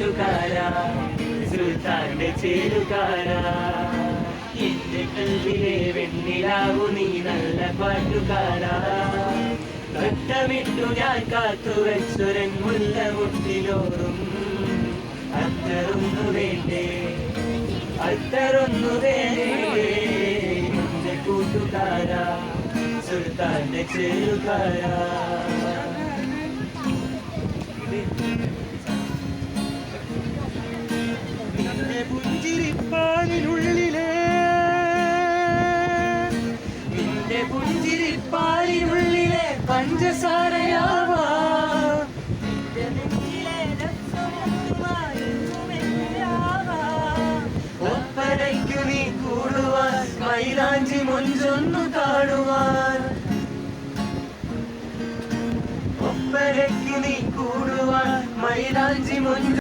കൂട്ടുകാരാ സുൽത്താന്റെ ചേരുകാരാ. എന്റെ കൽവിലെ വെണ്ണിലാവു നീ നല്ല പാട്ടുകാരാ. ഘട്ടമിട്ടു ഞാൻ കാത്തു വെച്ചൊരൻ മുല്ല മുട്ടിലോറും അത്തറൊന്നു വേണ്ടേ? അത്തറൊന്നു വേണ്ടേ? എന്റെ കൂട്ടുകാരാ സുൽത്താന്റെ ചേരുകാരാ. പുഞ്ചിരിപ്പാലിനുള്ളിലെ നിന്റെ പുഞ്ചിരിപ്പാലിനുള്ളിലെ പഞ്ചസാരയാവാ. ഒപ്പരയ്ക്കു നീ കൂടുവാൻ മൈലാഞ്ചി മൊഞ്ചൊന്നു കാണുവാൻ ഒപ്പരയ്ക്കു നീ കൂടുവാൻ മൈലാഞ്ചി മൊഞ്ചു